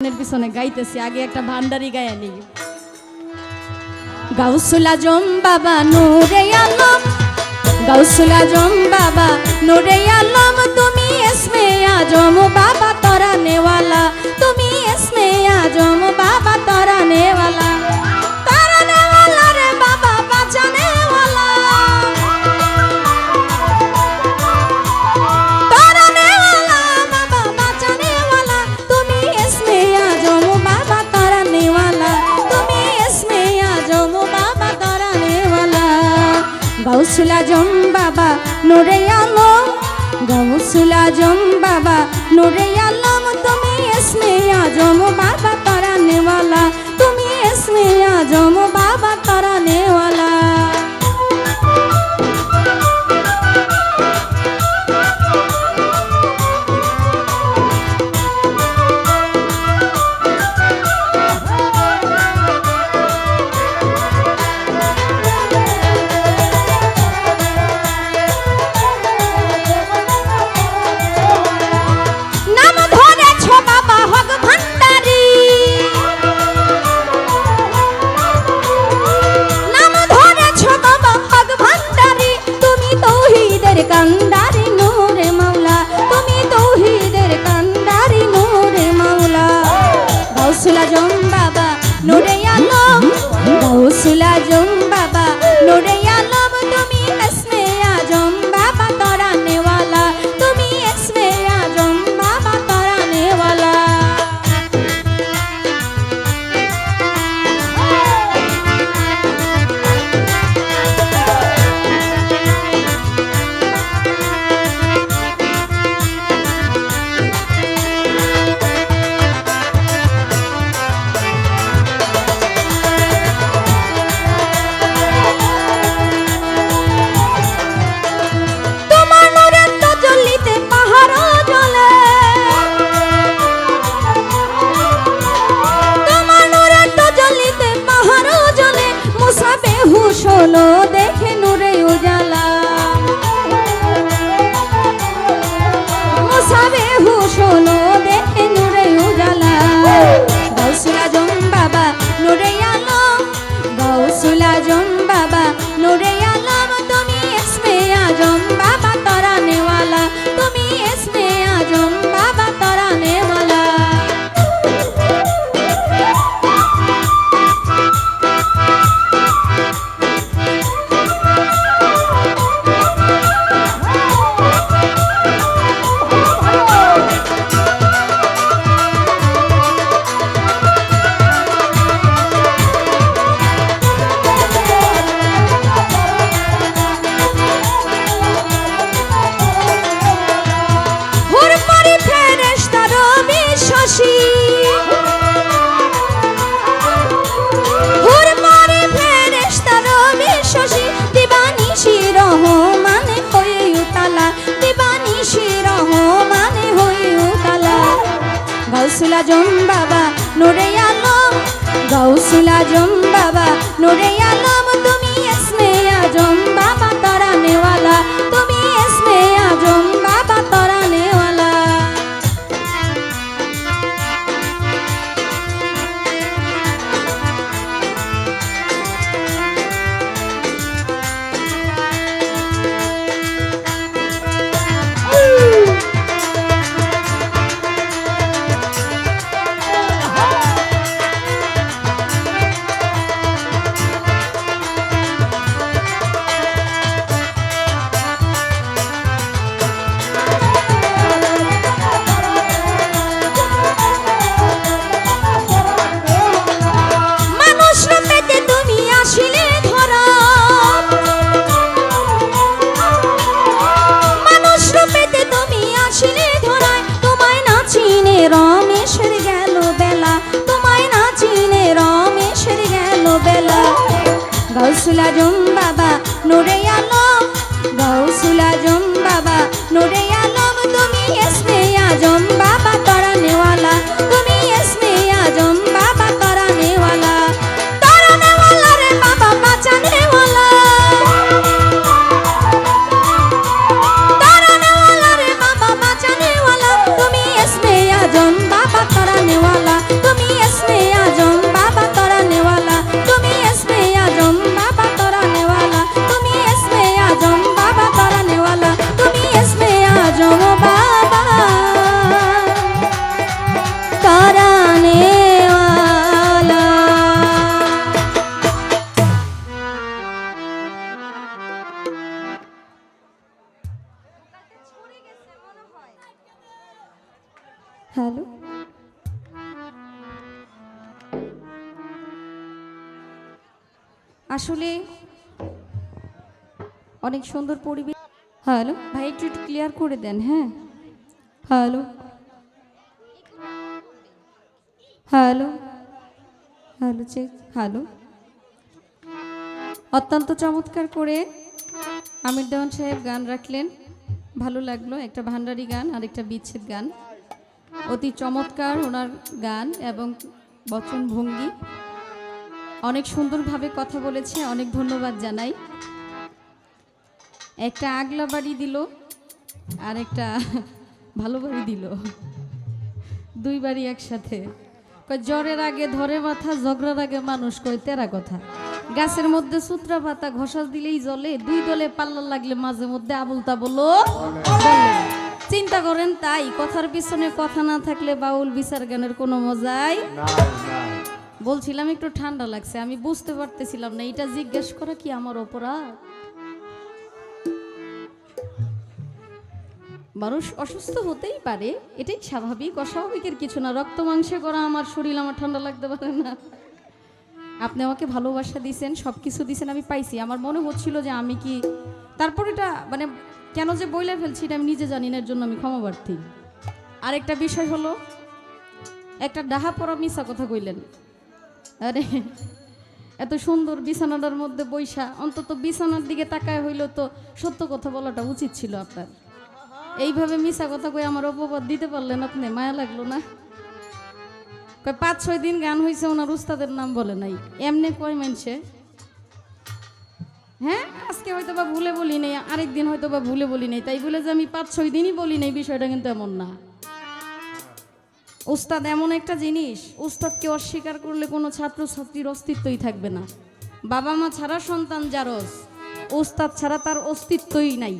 গানের পিছনে গাইতেছি, আগে একটা ভান্ডারি গায়ে নি গাউসুলা জম বাবা, নুরে আলম। গাউসুলা জম বাবা, নুরে আলম, তুমি এসমে আজম বাবা, তরা নেওয়ালা। তুমি এসমে আজম বাবা, তরা নেওয়ালা। গৌসুল বাবা, নুরে আলম। গৌসুল বাবা, নুরে আলম, তুমি এসমে আজম বাবা তারা নেওয়ালা তুমি এসমে আজম বাবা তারা নেওয়ালা গাউসুলা জম বাবা নূরে আলম তুমি গাউসুলা জম বাবা নোরে আলম গাউসুলা জম বাবা নোরে আলম তুমি ইসমে আজম বাবা, তারা वाला No day. আসলে অনেক সুন্দর পরিবেশ। হ্যালো? ভাই, একটু ক্লিয়ার করে দেন হ্যাঁ? Hello? Hello? Hello check hello? অত্যন্ত চমৎকার করে আমির দেওয়ান সাহেব গান রাখলেন। ভালো লাগল, একটা ভান্ডারি গান আর একটা বিচ্ছেদ গান। অতি চমৎকার ওনার গান এবং বচন ভঙ্গি অনেক সুন্দরভাবে কথা বলেছে, অনেক ধন্যবাদ জানাই। একটা আগলা বাড়ি দিল, আর একটা ভালো বাড়ি দিল। দুই বাড়ি একসাথে। জ্বরের আগে ধরে মাথা, ঝগড়ার আগে মানুষ কয়, তেরা কথা। গাছের মধ্যে সূত্রা পাতা ঘষা দিলেই জলে দুই দলে পাল্লা লাগলে মাঝে মধ্যে আবুল তাবলো চিন্তা করেন তাই, কথার পিছনে কথা না থাকলে বাউল বিচার গানের কোনো মজাই বলছিলাম, একটু ঠান্ডা লাগছে। আমি বুঝতে পারতেছিলাম না, এটা জিজ্ঞেস করা কি আমার অপরাধ? মানুষ অসুস্থ হতেই পারে, এটাই স্বাভাবিক। অস্বাভাবিকের কিছু না, রক্ত মাংসে করা আমার শরীর আমার ঠান্ডা লাগতে পারে না। আপনি আমাকে ভালোবাসা দিয়েছেন সব কিছু দিয়েছেন আমি পাইছি। আমার মনে হচ্ছিল যে আমি কি, তারপর এটা মানে কেন যে বইলে ফেলছি এটা আমি নিজে জানি না, এর জন্য আমি ক্ষমা প্রার্থী। আরেকটা বিষয় হলো, একটা ডাহা পড়া মিশা কথা কইলেন। আরে, এত সুন্দর বিছানাটার মধ্যে বৈশা অন্তত বিছানার দিকে তাকায় হইল তো সত্য কথা বলাটা উচিত ছিল আপনার। এইভাবে মিশা কথা কই আমার অপবাদ দিতে পারলেন আপনি, মায়া লাগল না? কয়, পাঁচ, ছয় দিন গান হয়েছে ওনার উস্তাদের নাম বলে নাই। এমনি কয় মানছে হ্যাঁ আজকে হয়তো বা ভুলে বলি নেই আরেক দিন হয়তো বা ভুলে বলি নেই, তাই বলে যে আমি পাঁচ, ছয় দিনই বলি নেই, বিষয়টা কিন্তু এমন না। উস্তাদ এমন একটা জিনিস উস্তাদকে অস্বীকার করলে কোনো ছাত্র ছাত্রীর অস্তিত্বই থাকবে না। বাবা মা ছাড়া সন্তান জারস উস্তাদ ছাড়া তার অস্তিত্বই নাই।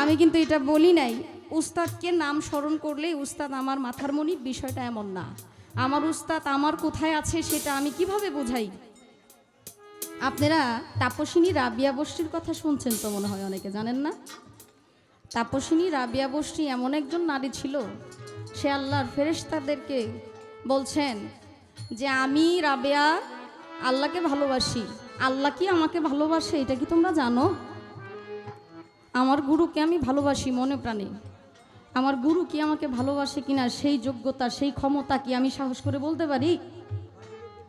আমি কিন্তু এটা বলি নাই উস্তাদকে নাম স্মরণ করলে উস্তাদ আমার মাথার মনি বিষয়টা এমন না। আমার উস্তাদ আমার কোথায় আছে সেটা আমি কীভাবে বোঝাই? আপনারা তাপসিনী রাবিয়া বস্তির কথা শুনছেন তো মনে হয় অনেকে, জানেন না? তাপসিনী রাবিয়া বস্তি এমন একজন নারী ছিল সে আল্লাহর ফেরেশতাদেরকে বলছেন যে, আমি, রাবেয়া, আল্লাহকে ভালোবাসি। আল্লাহ কি আমাকে ভালোবাসে, এটা কি তোমরা জানো? আমার গুরুকে আমি ভালোবাসি মনে প্রাণে। আমার গুরু কি আমাকে ভালোবাসে কিনা, সেই যোগ্যতা, সেই ক্ষমতা কি আমি সাহস করে বলতে পারি?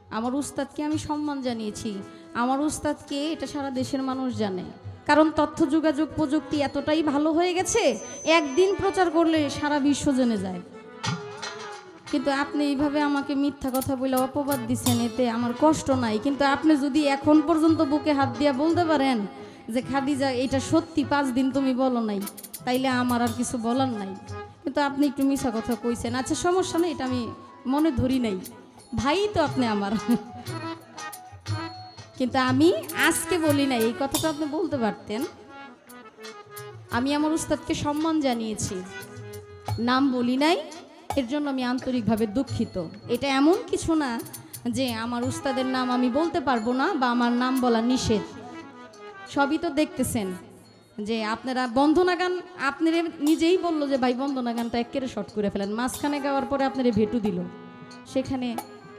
আমার উস্তাদকে আমি সম্মান জানিয়েছি। আমার উস্তাদকে এটা সারা দেশের মানুষ জানে। কারণ তথ্য, যোগাযোগ প্রযুক্তি এতটাই ভালো হয়ে গেছে, একদিন প্রচার করলে সারা বিশ্ব জেনে যায়। কিন্তু আপনি এইভাবে আমাকে মিথ্যা কথা বলে অপবাদ দিচ্ছেন এতে আমার কষ্ট নাই। কিন্তু আপনি যদি এখন পর্যন্ত বুকে হাত দিয়া বলতে পারেন যে, খাদিজা, এটা সত্যি পাঁচ দিন তুমি বলো নাই, তাইলে আমার আর কিছু বলার নাই। কিন্তু আপনি একটু মিশা কথা কইছেন। আচ্ছা সমস্যা নেই, এটা আমি মনে ধরি নাই। ভাই তো আপনি আমার। কিন্তু আমি আজকে বলি নাই, এই কথাটা আপনি বলতে পারতেন। আমি আমার উস্তাদকে সম্মান জানিয়েছি। নাম বলি নাই এর জন্য আমি আন্তরিকভাবে দুঃখিত। এটা এমন কিছু না যে আমার উস্তাদের নাম আমি বলতে পারব না বা আমার নাম বলা নিষেধ। সবই তো দেখতেছেন যে আপনারা বন্দনা গান আপনারা নিজেই বলল যে, ভাই বন্দনা গানটা একেবারে শর্ট করে ফেলেন। মাঝখানে গাওয়ার পরে আপনারা ভেটু দিল। সেখানে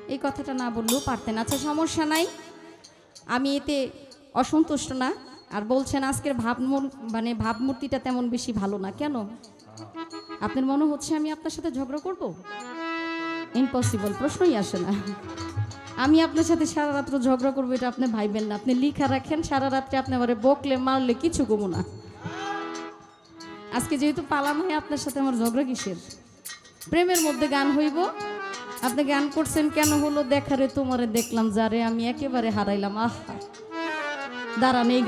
এই কথাটা না বললেও পারতেন। আচ্ছা সমস্যা নাই। আমি এতে অসন্তুষ্ট না। আর বলছেন, আজকের ভাবমূর মানে ভাবমূর্তিটা তেমন বেশি ভালো না। কেন? আপনার মনে হচ্ছে আমি আপনার সাথে ঝগড়া করব? ইম্পসিবল প্রশ্নই আসে না। আমি আপনার সাথে সারা রাত্র ঝগড়া করব, এটা আপনি ভাইবেন না। আপনি লিখা রাখেন, সারা রাত্রে আপনি আমার বকলে, মারলে কিছু কমো না। আজকে যেহেতু পালাম হয় আপনার সাথে আমার ঝগড়া কিসের? প্রেমের মধ্যে গান হইব। আপনি গান করছেন কেন হলো? দেখারে তোমারে দেখলাম, যারে আমি একেবারে হারাইলাম। আহা! দাঁড়ান, এই